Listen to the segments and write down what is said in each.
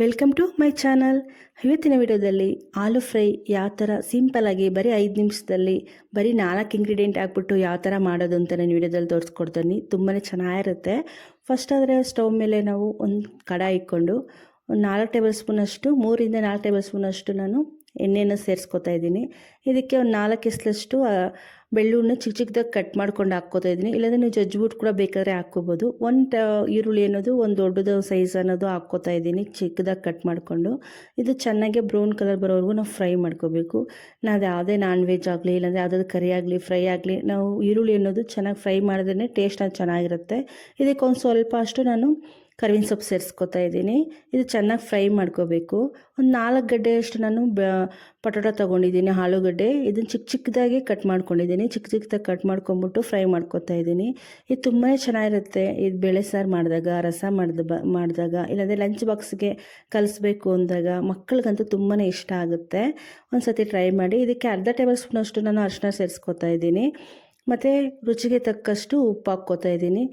Welcome to my channel ಇವತ್ತಿನ ವಿಡಿಯೋದಲ್ಲಿ ಆಲೂ fry ಯಾವ ಥರ ಸಿಂಪಲಾಗಿ ಬರೀ ಐದು ನಿಮಿಷದಲ್ಲಿ ಬರೀ ನಾಲ್ಕು ಇಂಗ್ರೀಡಿಯೆಂಟ್ ಹಾಕ್ಬಿಟ್ಟು ಯಾವ ಥರ ಮಾಡೋದು ಅಂತ ನಾನು ವಿಡಿಯೋದಲ್ಲಿ ತೋರಿಸ್ಕೊಡ್ತೀನಿ. ತುಂಬಾ ಚೆನ್ನಾಗಿರುತ್ತೆ. ಫಸ್ಟ್ ಆದರೆ ಸ್ಟವ್ ಮೇಲೆ ನಾವು ಒಂದು ಕಡಾಯಿ ಇಟ್ಕೊಂಡು ಒಂದು ನಾಲ್ಕು ಟೇಬಲ್ ಸ್ಪೂನಷ್ಟು ಮೂರಿಂದ ನಾಲ್ಕು ಟೇಬಲ್ ಸ್ಪೂನಷ್ಟು ನಾನು ಎಣ್ಣೆಯನ್ನು ಸೇರಿಸ್ಕೊತಾ ಇದ್ದೀನಿ. ಇದಕ್ಕೆ ಒಂದು ನಾಲ್ಕು ಎಸ್ಲಷ್ಟು ಬೆಳ್ಳುಳ್ಳಿನ ಚಿಕ್ಕ ಚಿಕ್ಕದಾಗಿ ಕಟ್ ಮಾಡ್ಕೊಂಡು ಹಾಕ್ಕೋತಾ ಇದ್ದೀನಿ. ಇಲ್ಲಾಂದರೆ ನೀವು ಜಜ್ಜಿಬಿಟ್ಟು ಕೂಡ ಬೇಕಾದರೆ ಹಾಕ್ಕೋಬೋದು. ಒಂದು ಈರುಳ್ಳಿ ಅನ್ನೋದು, ಒಂದು ದೊಡ್ಡದು ಸೈಜ್ ಅನ್ನೋದು ಹಾಕ್ಕೋತಾ ಇದ್ದೀನಿ ಚಿಕ್ಕದಾಗಿ ಕಟ್ ಮಾಡಿಕೊಂಡು. ಇದು ಚೆನ್ನಾಗಿ ಬ್ರೌನ್ ಕಲರ್ ಬರೋವರೆಗೂ ನಾವು ಫ್ರೈ ಮಾಡ್ಕೋಬೇಕು. ನಾವು ಯಾವುದೇ ನಾನ್ ವೆಜ್ ಆಗಲಿ, ಇಲ್ಲಾಂದರೆ ಯಾವುದಾದ್ರು ಕರಿ ಆಗಲಿ, ಫ್ರೈ ಆಗಲಿ, ನಾವು ಈರುಳ್ಳಿ ಅನ್ನೋದು ಚೆನ್ನಾಗಿ ಫ್ರೈ ಮಾಡಿದ್ರೆ ಟೇಸ್ಟ್ ಚೆನ್ನಾಗಿರುತ್ತೆ. ಇದಕ್ಕೆ ಒಂದು ಸ್ವಲ್ಪ ಅಷ್ಟು ನಾನು ಕರಿವಿನ ಸೊಪ್ಪು ಸೇರಿಸ್ಕೊತಾ ಇದ್ದೀನಿ. ಇದು ಚೆನ್ನಾಗಿ ಫ್ರೈ ಮಾಡ್ಕೋಬೇಕು. ಒಂದು ನಾಲ್ಕು ಗಡ್ಡೆಯಷ್ಟು ನಾನು ಬ, ಪಟೋಟ ತೊಗೊಂಡಿದ್ದೀನಿ ಆಲೂಗಡ್ಡೆ ಇದನ್ನು ಚಿಕ್ಕ ಚಿಕ್ಕದಾಗಿ ಕಟ್ ಮಾಡ್ಕೊಂಡಿದ್ದೀನಿ. ಚಿಕ್ಕ ಚಿಕ್ಕದಾಗಿ ಕಟ್ ಮಾಡ್ಕೊಂಬಿಟ್ಟು ಫ್ರೈ ಮಾಡ್ಕೊತಾ ಇದ್ದೀನಿ. ಇದು ತುಂಬಾ ಚೆನ್ನಾಗಿರುತ್ತೆ. ಇದು ಬೇಳೆ ಸಾರು ಮಾಡಿದಾಗ, ರಸ ಮಾಡಿದ ಬ, ಮಾಡಿದಾಗ, ಇಲ್ಲಾಂದರೆ ಲಂಚ್ ಬಾಕ್ಸ್ಗೆ ಕಲಿಸ್ಬೇಕು ಅಂದಾಗ ಮಕ್ಕಳಿಗಂತೂ ತುಂಬಾ ಇಷ್ಟ ಆಗುತ್ತೆ. ಒಂದು ಸತಿ ಟ್ರೈ ಮಾಡಿ. ಇದಕ್ಕೆ ಅರ್ಧ ಟೇಬಲ್ ಸ್ಪೂನಷ್ಟು ನಾನು ಅರಿಶಿನ ಸೇರಿಸ್ಕೊತಾ ಇದ್ದೀನಿ. ಮತ್ತು ರುಚಿಗೆ ತಕ್ಕಷ್ಟು ಉಪ್ಪು ಹಾಕ್ಕೋತಾ ಇದ್ದೀನಿ.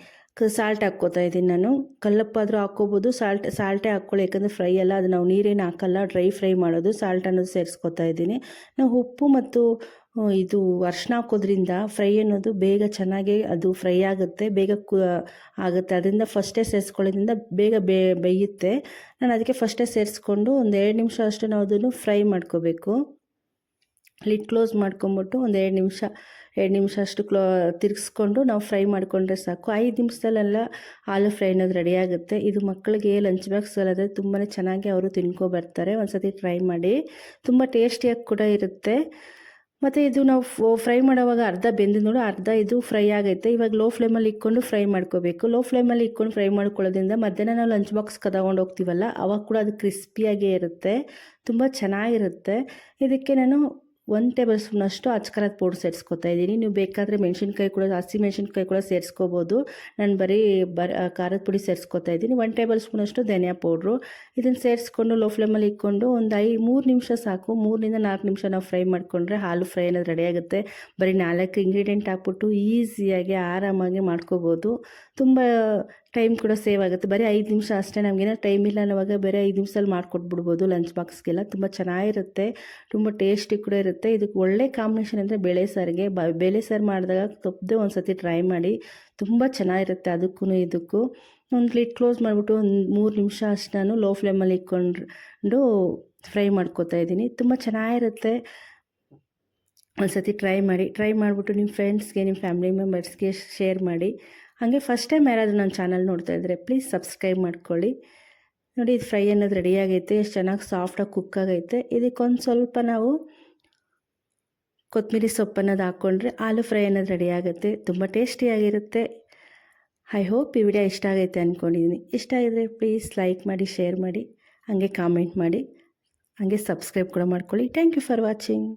ಸಾಲ್ಟ್ ಹಾಕ್ಕೋತಾ ಇದ್ದೀನಿ ನಾನು. ಕಲ್ಲಪ್ಪಾದರೂ ಹಾಕ್ಕೋಬೋದು. ಸಾಲ್ಟ್ ಸಾಲ್ಟೇ ಹಾಕ್ಕೊಳ್ಳಿ. ಯಾಕಂದರೆ ಫ್ರೈ ಎಲ್ಲ ಅದು ನಾವು ನೀರೇನು ಹಾಕಲ್ಲ. ಡ್ರೈ ಫ್ರೈ ಮಾಡೋದು. ಸಾಲ್ಟ್ ಅನ್ನೋದು ಸೇರಿಸ್ಕೊತಾ ಇದ್ದೀನಿ. ನಾವು ಉಪ್ಪು ಮತ್ತು ಇದು ಅರ್ಶಿನ ಹಾಕೋದ್ರಿಂದ ಫ್ರೈ ಅನ್ನೋದು ಬೇಗ ಚೆನ್ನಾಗಿ ಅದು ಫ್ರೈ ಆಗುತ್ತೆ. ಬೇಗ ಕು, ಆಗುತ್ತೆ. ಅದರಿಂದ ಫಸ್ಟೇ ಸೇರಿಸ್ಕೊಳ್ಳೋದ್ರಿಂದ ಬೇಗ ಬೇ, ಬೇಯುತ್ತೆ. ನಾನು ಅದಕ್ಕೆ ಫಸ್ಟೇ ಸೇರಿಸ್ಕೊಂಡು ಒಂದು ಎರಡು ನಿಮಿಷ ಅಷ್ಟು ನಾವು ಅದನ್ನು ಫ್ರೈ ಮಾಡ್ಕೋಬೇಕು. ಲಿಡ್ ಕ್ಲೋಸ್ ಮಾಡ್ಕೊಂಬಿಟ್ಟು ಒಂದು ಎರಡು ನಿಮಿಷ ಎರಡು ನಿಮಿಷ ಅಷ್ಟು ಕ್ಲೋ, ತಿರ್ಗಿಸ್ಕೊಂಡು ನಾವು ಫ್ರೈ ಮಾಡಿಕೊಂಡ್ರೆ ಸಾಕು. ಐದು ನಿಮಿಷದಲ್ಲೆಲ್ಲ ಆಲೂ ಫ್ರೈ ಅನ್ನೋದು ರೆಡಿ ಆಗುತ್ತೆ. ಇದು ಮಕ್ಕಳಿಗೆ ಲಂಚ್ ಬಾಕ್ಸಲ್ಲಾದರೆ ತುಂಬಾ ಚೆನ್ನಾಗಿ ಅವರು ತಿನ್ಕೊಬರ್ತಾರೆ ಒಂದು ಸತಿ ಟ್ರೈ ಮಾಡಿ. ತುಂಬ ಟೇಸ್ಟಿಯಾಗಿ ಕೂಡ ಇರುತ್ತೆ. ಮತ್ತು ಇದು ನಾವು ಫ್ರೈ ಮಾಡೋವಾಗ ಅರ್ಧ ಬೆಂದು ನೋಡು ಅರ್ಧ ಇದು ಫ್ರೈ ಆಗೈತೆ. ಇವಾಗ ಲೋ ಫ್ಲೇಮಲ್ಲಿ ಇಕ್ಕೊಂಡು ಫ್ರೈ ಮಾಡ್ಕೋಬೇಕು. ಲೋ ಫ್ಲೇಮಲ್ಲಿ ಇಕ್ಕೊಂಡು ಫ್ರೈ ಮಾಡ್ಕೊಳ್ಳೋದ್ರಿಂದ ಮಧ್ಯಾಹ್ನ ನಾವು ಲಂಚ್ ಬಾಕ್ಸ್ ತಗೊಂಡು ಹೋಗ್ತೀವಲ್ಲ, ಅವಾಗ ಕೂಡ ಅದು ಕ್ರಿಸ್ಪಿಯಾಗೇ ಇರುತ್ತೆ. ತುಂಬ ಚೆನ್ನಾಗಿರುತ್ತೆ. ಇದಕ್ಕೆ ನಾನು ಒಂದು ಟೇಬಲ್ ಸ್ಪೂನಷ್ಟು ಅಚ್ಕರದ ಪೌಡ್ರ್ ಸೇರಿಸ್ಕೊತಾ ಇದ್ದೀನಿ. ನೀವು ಬೇಕಾದರೆ ಮೆಣಸಿನ್ಕಾಯಿ ಕೂಡ ಹಸಿ ಮೆಣಸಿನ್ಕಾಯಿ ಕೂಡ ಸೇರಿಸ್ಕೋಬೋದು. ನಾನು ಬರೀ ಬರ ಖಾರದ ಪುಡಿ ಸೇರಿಸ್ಕೊತಾ ಇದ್ದೀನಿ. ಒನ್ ಟೇಬಲ್ ಸ್ಪೂನಷ್ಟು ಧನಿಯಾ ಪೌಡ್ರು. ಇದನ್ನು ಸೇರಿಸ್ಕೊಂಡು ಲೋ ಫ್ಲೇಮಲ್ಲಿ ಇಟ್ಕೊಂಡು ಒಂದು ಐ, ಮೂರು ನಿಮಿಷ ಸಾಕು. ಮೂರರಿಂದ ನಾಲ್ಕು ನಿಮಿಷ ನಾವು ಫ್ರೈ ಮಾಡಿಕೊಂಡ್ರೆ ಹಾಲು ಫ್ರೈ ಅನ್ನೋದು ರೆಡಿ ಆಗುತ್ತೆ. ಬರೀ ನಾಲ್ಕು ಇಂಗ್ರೀಡಿಯೆಂಟ್ ಹಾಕ್ಬಿಟ್ಟು ಈಸಿಯಾಗಿ ಆರಾಮಾಗಿ ಮಾಡ್ಕೋಬೋದು. ತುಂಬ ಟೈಮ್ ಕೂಡ ಸೇವ್ ಆಗುತ್ತೆ. ಬರೀ ಐದು ನಿಮಿಷ ಅಷ್ಟೇ. ನಮಗೇನೋ ಟೈಮ್ ಇಲ್ಲ ಅನ್ನೋವಾಗ ಬೇರೆ ಐದು ನಿಮಿಷದಲ್ಲಿ ಮಾಡಿಕೊಟ್ಬಿಡ್ಬೋದು ಲಂಚ್ ಬಾಕ್ಸ್ಗೆಲ್ಲ ತುಂಬ ಚೆನ್ನಾಗಿರುತ್ತೆ. ತುಂಬ ಟೇಸ್ಟಿ ಕೂಡ ಇರುತ್ತೆ. ಇದಕ್ಕೆ ಒಳ್ಳೆ ಕಾಂಬಿನೇಷನ್ ಅಂದರೆ ಬೇಳೆ ಸಾರಿಗೆ. ಬ, ಬೇಳೆ ಸಾರು ಮಾಡಿದಾಗ ತಪ್ಪದೆ ಒಂದು ಸತಿ ಟ್ರೈ ಮಾಡಿ, ತುಂಬ ಚೆನ್ನಾಗಿರುತ್ತೆ ಅದಕ್ಕೂ ಇದಕ್ಕೂ. ಒಂದು ಲಿಟ್ ಕ್ಲೋಸ್ ಮಾಡಿಬಿಟ್ಟು ಒಂದು ಮೂರು ನಿಮಿಷ ಅಷ್ಟು ನಾನು ಲೋ ಫ್ಲೇಮಲ್ಲಿ ಇಟ್ಕೊಂಡು ಫ್ರೈ ಮಾಡ್ಕೋತಾ ಇದ್ದೀನಿ. ತುಂಬ ಚೆನ್ನಾಗಿರುತ್ತೆ. ಒಂದು ಸತಿ ಟ್ರೈ ಮಾಡಿ ಟ್ರೈ ಮಾಡಿಬಿಟ್ಟು ನಿಮ್ಮ ಫ್ರೆಂಡ್ಸ್ಗೆ ನಿಮ್ಮ ಫ್ಯಾಮಿಲಿ ಮೆಂಬರ್ಸ್ಗೆ ಶೇರ್ ಮಾಡಿ. ಹಾಗೆ ಫಸ್ಟ್ ಟೈಮ್ ಯಾರಾದರೂ ನನ್ನ ಚಾನಲ್ ನೋಡ್ತಾ ಇದ್ದರೆ ಪ್ಲೀಸ್ ಸಬ್ಸ್ಕ್ರೈಬ್ ಮಾಡ್ಕೊಳ್ಳಿ. ನೋಡಿ, ಇದು ಫ್ರೈ ಅನ್ನೋದು ರೆಡಿ ಆಗೈತೆ. ಎಷ್ಟು ಚೆನ್ನಾಗಿ ಸಾಫ್ಟಾಗಿ ಕುಕ್ ಆಗೈತೆ. ಇದಕ್ಕೊಂದು ಸ್ವಲ್ಪ ನಾವು ಕೊತ್ತಂಬರಿ ಸೊಪ್ಪನ್ನು ಅನ್ನೋದು ಹಾಕ್ಕೊಂಡ್ರೆ ಆಲೂ ಫ್ರೈ ಅನ್ನೋದು ರೆಡಿ ಆಗುತ್ತೆ. ತುಂಬ ಟೇಸ್ಟಿಯಾಗಿರುತ್ತೆ ಐ ಹೋಪ್ ಈ ವಿಡಿಯೋ ಇಷ್ಟ ಆಗೈತೆ ಅಂದ್ಕೊಂಡಿದ್ದೀನಿ ಇಷ್ಟ ಆಗಿದ್ರೆ ಪ್ಲೀಸ್ ಲೈಕ್ ಮಾಡಿ ಶೇರ್ ಮಾಡಿ, ಹಾಗೆ ಕಾಮೆಂಟ್ ಮಾಡಿ, ಹಾಗೆ ಸಬ್ಸ್ಕ್ರೈಬ್ ಕೂಡ ಮಾಡ್ಕೊಳ್ಳಿ. Thank you for watching